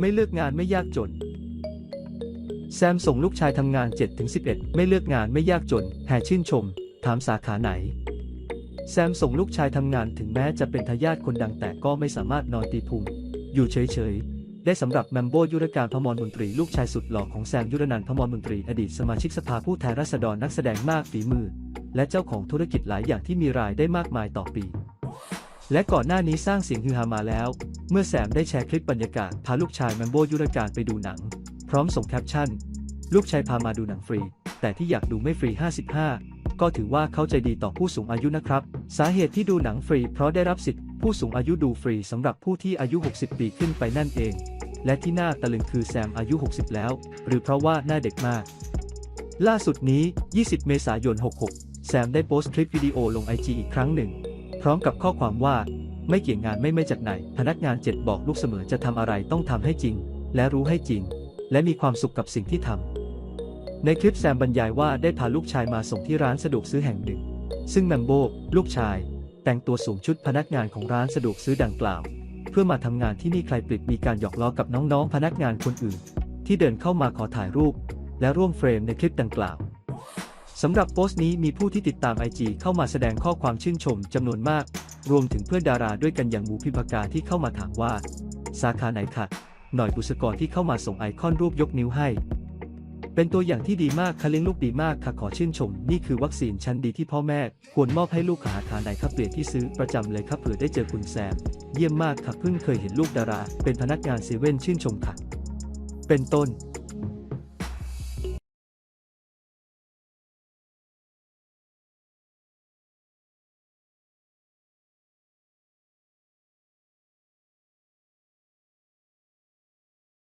ไม่เลือกงานไม่ยากจน แซมส่งลูกชายทำงาน 7-11 ไม่เลือกงานไม่ยากจน แห่ชื่นชม ถามสาขาไหน แซมส่งลูกชายทำงานถึงแม้จะเป็นทายาทคนดังแต่ก็ไม่สามารถนอนตีพุง อยู่เฉยๆ ได้สำหรับแมมโบยุรการพมรมนตรีลูกชายสุดหล่อของแซมยุรนันพมรมนตรีอดีตสมาชิกสภาผู้แทนราษฎรนักแสดงมากฝีมือ และเจ้าของธุรกิจหลายอย่างที่มีรายได้มากมายต่อปีและก่อนหน้านี้สร้างเสียงฮือฮามาแล้ว เมื่อแซมได้แชร์คลิปบรรยากาศพาลูกชายแมมโบยุรการไปดูหนัง พร้อมส่งแคปชั่น ลูกชายพามาดูหนังฟรี แต่ที่อยากดูไม่ฟรี 55 ก็ถือว่าเขาใจดีต่อผู้สูงอายุนะครับ สาเหตุที่ดูหนังฟรี เพราะได้รับสิทธิ์ผู้สูงอายุดูฟรีสำหรับผู้ที่อายุ 60 ปีขึ้นไปนั่นเอง และที่น่าตะลึงคือแซมอายุ 60 แล้ว หรือเพราะว่าหน้าเด็กมาก ล่าสุดนี้ 20 เมษายน 66 แซมได้โพสต์คลิปวิดีโอลงไอจีอีกครั้งหนึ่ง พร้อมกับข้อความว่า ไม่เกี่ยงงานไม่ไม่จากไหน พนักงานเจ็ดบอกลูกเสมอจะทำอะไรต้องทำให้จริง และรู้ให้จริง และมีความสุขกับสิ่งที่ทำในคลิปแซมบรรยายว่าได้พาลูกชายมาส่งที่ร้านสะดวกซื้อแห่งหนึ่ง ซึ่งแมมโบลูกชาย แต่งตัวสวมชุดพนักงานของร้านสะดวกซื้อดังกล่าว เพื่อมาทำงานที่นี่ใครปลิดมีการหยอกล้อกับน้องๆ พนักงานคนอื่น ที่เดินเข้ามาขอถ่ายรูป และร่วมเฟรมในคลิปดังกล่าว สำหรับโพสต์นี้มีผู้ที่ติดตามไอจีเข้ามาแสดงข้อความชื่นชมจำนวนมาก รวมถึงเพื่อนดาราด้วยกันอย่างหมูพิมพากาที่เข้ามาถามว่า สาขาไหนคะหน่อยบุษกรที่เข้ามาส่งไอคอนรูปยกนิ้วให้ เป็นตัวอย่างที่ดีมากค่ะเลี้ยงลูกดีมากค่ะขอชื่นชม นี่คือวัคซีนชั้นดีที่พ่อแม่ ควรมอบให้ลูกขาขาไหนครับเปลี่ยนที่ซื้อประจำเลยครับเผื่อได้เจอคุณแซม เยี่ยมมากค่ะเพิ่งเคยเห็นลูกดารา เป็นพนักงานเซเว่นชื่นชมค่ะ เป็นต้น